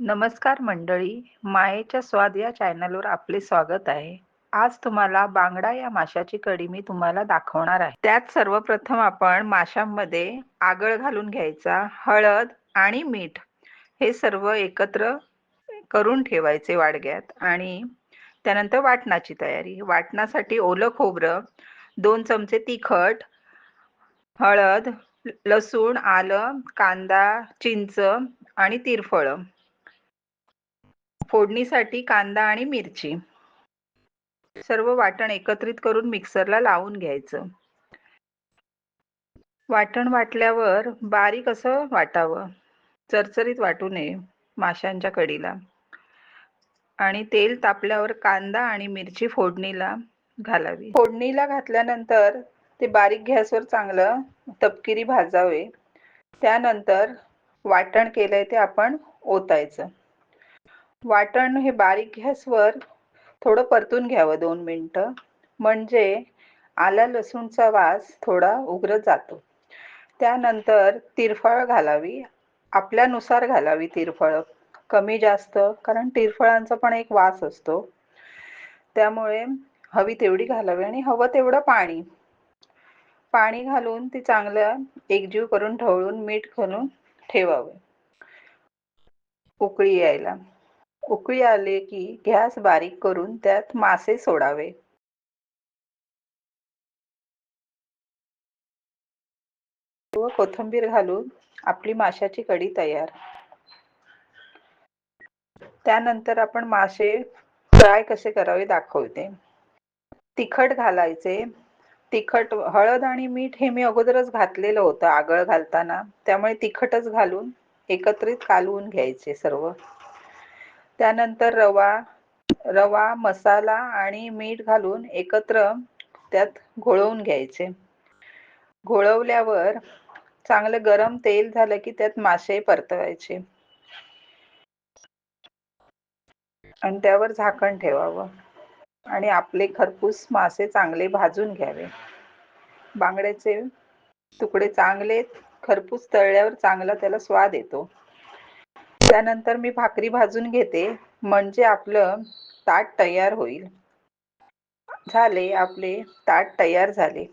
नमस्कार मंडळी मायेच्या स्वाद या चॅनलवर आपले स्वागत आहे. आज तुम्हाला बांगडा या माशाची कडी मी तुम्हाला दाखवणार आहे. त्यात सर्वप्रथम आपण माशांमध्ये आगळ घालून घ्यायचा हळद आणि मीठ हे सर्व एकत्र करून ठेवायचे वाडग्यात आणि त्यानंतर वाटणाची तयारी. वाटणासाठी ओलं खोबरं दोन चमचे तिखट हळद लसूण आलं कांदा चिंच आणि तिरफळं फोडणीसाठी कांदा आणि मिरची. सर्व वाटण एकत्रित करून मिक्सरला लावून घ्यायचं. वाटण वाटल्यावर बारीक असं वाटावं. चरचरीत वाटू नये माशांच्या कडीला. आणि तेल तापल्यावर कांदा आणि मिरची फोडणीला घालावी. फोडणीला घातल्यानंतर ते बारीक गॅसवर चांगलं तपकिरी भाजावे. त्यानंतर वाटण केलंय ते आपण ओतायचं. वाटण हे बारीक गॅसवर थोडं परतून घ्यावं दोन मिनटं. म्हणजे आला लसूणचा वास थोडा उग्र जातो. त्यानंतर तिरफळ घालावी. आपल्यानुसार घालावी तिरफळ. कमी जास्त कारण तिरफळांचा पण एक वास असतो. त्यामुळे हवी तेवढी घालावी आणि हवं तेवढं पाणी. पाणी घालून ती चांगलं एकजीव करून ढवळून मीठ घालून ठेवावे. उकळी यायला. उकळी आले की गॅस बारीक करून त्यात मासे सोडावे. व कोथिंबीर घालून आपली माशाची कढी तयार. त्यानंतर आपण मासे फ्राय कसे करावे दाखवते. तिखट घालायचे. तिखट हळद आणि मीठ हे मी अगोदरच घातलेलं होतं आगळ घालताना. त्यामुळे तिखटच घालून एकत्रित कालवून घ्यायचे सर्व. त्यानंतर रवा रवा मसाला आणि मीठ घालून एकत्र त्यात घोळवून घ्यायचे. घोळवल्यावर चांगलं गरम तेल झालं की त्यात मासे परतवायचे. आणि त्यावर झाकण ठेवावं. आणि आपले खरपूस मासे चांगले भाजून घ्यावे. बांगड्याचे तुकडे चांगले खरपूस तळल्यावर चांगला त्याला स्वाद येतो. त्यानंतर मी भाकरी भाजून घेते. म्हणजे आपलं ताट तयार होईल. झाले आपले ताट तयार झाले.